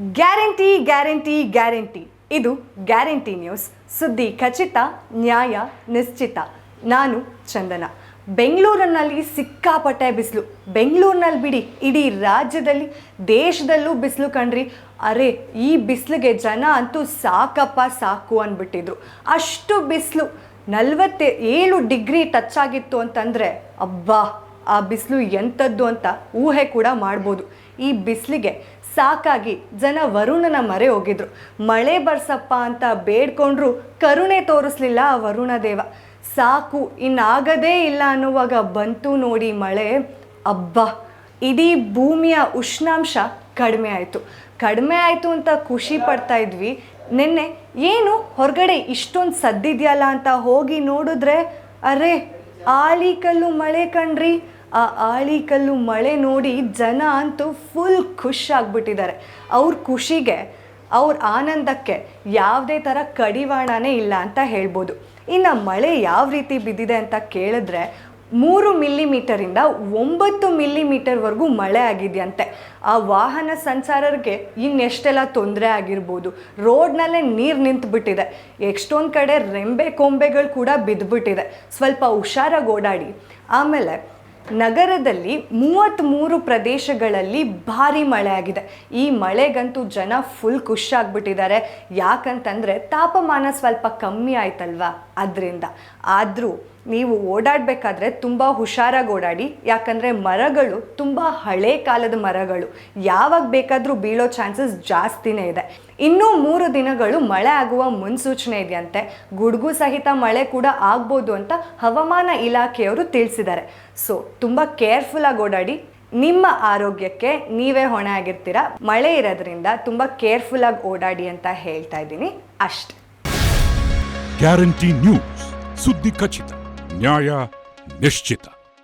Guarantee guarantee guarantee. ಇದು guarantee news. ಸುದ್ದಿ ಖಚಿತ, ನ್ಯಾಯ ನಿಶ್ಚಿತ. ನಾನು ಚಂದನ. ಬೆಂಗಳೂರಿನಲ್ಲಿ ಸಿಕ್ಕಾಪಟ್ಟೆ ಬಿಸಿಲು. ಬೆಂಗಳೂರಿನಲ್ಲಿ ಬಿಡಿ, ಇಡೀ ರಾಜ್ಯದಲ್ಲಿ, ದೇಶದಲ್ಲೂ ಬಿಸಿಲು ಕಣ್ರಿ. ಅರೆ, ಈ ಬಿಸಿಲಿಗೆ ಜನ ಅಂತೂ ಸಾಕಪ್ಪ, ಸಾಕು ಅಂದ್ಬಿಟ್ಟಿದ್ರು. ಅಷ್ಟು ಬಿಸಿಲು. ನಲ್ವತ್ತೆ ಏಳು ಡಿಗ್ರಿ ಟಚ್ ಆಗಿತ್ತು ಅಂತಂದರೆ, ಅಬ್ಬಾ, ಆ ಬಿಸಿಲು ಎಂಥದ್ದು ಅಂತ ಊಹೆ ಕೂಡ ಮಾಡ್ಬೋದು. ಈ ಬಿಸಿಲಿಗೆ ಸಾಕಾಗಿ ಜನ ವರುಣನ ಮರೆ ಹೋಗಿದ್ರು. ಮಳೆ ಬರ್ಸಪ್ಪ ಅಂತ ಬೇಡ್ಕೊಂಡ್ರು ಕರುಣೆ ತೋರಿಸ್ಲಿಲ್ಲ ಆ ವರುಣ ದೇವ. ಸಾಕು, ಇನ್ನಾಗದೇ ಇಲ್ಲ ಅನ್ನುವಾಗ ಬಂತು ನೋಡಿ ಮಳೆ. ಅಬ್ಬಾ, ಇಡೀ ಭೂಮಿಯ ಉಷ್ಣಾಂಶ ಕಡಿಮೆ ಆಯಿತು. ಕಡಿಮೆ ಆಯಿತು ಅಂತ ಖುಷಿ ಪಡ್ತಾ ಇದ್ವಿ. ನಿನ್ನೆ, ಏನು ಹೊರಗಡೆ ಇಷ್ಟೊಂದು ಸದ್ದಿದೆಯಲ್ಲ ಅಂತ ಹೋಗಿ ನೋಡಿದ್ರೆ, ಅರೆ, ಆಲಿಕಲ್ಲು ಮಳೆ ಕಣ್ರಿ. ಆ ಆಳಿಕಲ್ಲು ಮಳೆ ನೋಡಿ ಜನ ಅಂತೂ ಫುಲ್ ಖುಷ್ ಆಗ್ಬಿಟ್ಟಿದ್ದಾರೆ. ಅವ್ರ ಖುಷಿಗೆ, ಅವ್ರ ಆನಂದಕ್ಕೆ ಯಾವುದೇ ಥರ ಕಡಿವಾಣನೇ ಇಲ್ಲ ಅಂತ ಹೇಳ್ಬೋದು. ಇನ್ನು ಮಳೆ ಯಾವ ರೀತಿ ಬಿದ್ದಿದೆ ಅಂತ ಕೇಳಿದ್ರೆ ಮೂರು ಮಿಲಿಮೀಟರಿಂದ ಒಂಬತ್ತು ಮಿಲಿಮೀಟರ್ವರೆಗೂ ಮಳೆ ಆಗಿದೆಯಂತೆ. ಆ ವಾಹನ ಸಂಚಾರರಿಗೆ ಇನ್ನೆಷ್ಟೆಲ್ಲ ತೊಂದರೆ ಆಗಿರ್ಬೋದು. ರೋಡ್ನಲ್ಲೇ ನೀರು ನಿಂತುಬಿಟ್ಟಿದೆ. ಎಷ್ಟೊಂದು ಕಡೆ ರೆಂಬೆ ಕೊಂಬೆಗಳು ಕೂಡ ಬಿದ್ದುಬಿಟ್ಟಿದೆ ಸ್ವಲ್ಪ ಹುಷಾರಾಗಿ ಓಡಾಡಿ. ಆಮೇಲೆ ನಗರದಲ್ಲಿ ಮೂವತ್ತ್ಮೂರು ಪ್ರದೇಶಗಳಲ್ಲಿ ಭಾರಿ ಮಳೆ ಆಗಿದೆ ಈ ಮಳೆಗಂತೂ ಜನ ಫುಲ್ ಖುಷಿಯಾಗ್ಬಿಟ್ಟಿದ್ದಾರೆ ಯಾಕಂತಂದರೆ ತಾಪಮಾನ ಸ್ವಲ್ಪ ಕಮ್ಮಿ ಆಯ್ತಲ್ವಾ? ಅದರಿಂದ. ಆದರೂ ನೀವು ಓಡಾಡಬೇಕಾದ್ರೆ ತುಂಬ ಹುಷಾರಾಗಿ ಓಡಾಡಿ, ಯಾಕಂದರೆ ಮರಗಳು ತುಂಬ ಹಳೆ ಕಾಲದ ಮರಗಳು. ಯಾವಾಗ ಬೇಕಾದರೂ ಬೀಳೋ ಚಾನ್ಸಸ್ ಜಾಸ್ತಿನೇ ಇದೆ. ಇನ್ನೂ ಮೂರು ದಿನಗಳು ಮಳೆ ಆಗುವ ಮುನ್ಸೂಚನೆ ಇದೆಯಂತೆ. ಗುಡುಗು ಸಹಿತ ಮಳೆ ಕೂಡ ಆಗ್ಬೋದು ಅಂತ ಹವಾಮಾನ ಇಲಾಖೆಯವರು ತಿಳಿಸಿದ್ದಾರೆ. ಸೊ ತುಂಬ ಕೇರ್ಫುಲ್ಲಾಗಿ ಓಡಾಡಿ, ನಿಮ್ಮ ಆರೋಗ್ಯಕ್ಕೆ ನೀವೇ ಹೊಣೆ ಆಗಿರ್ತೀರ? ಮಳೆ ಇರೋದ್ರಿಂದ ತುಂಬ ಕೇರ್ಫುಲ್ಲಾಗಿ ಓಡಾಡಿ ಅಂತ ಹೇಳ್ತಾ ಇದ್ದೀನಿ. ಅಷ್ಟೆ. ಗ್ಯಾರಂಟಿ ನ್ಯೂಸ್ ಸುದ್ದಿ ಖಚಿತ. ನ್ಯಾಯ ನಿಶ್ಚಿತ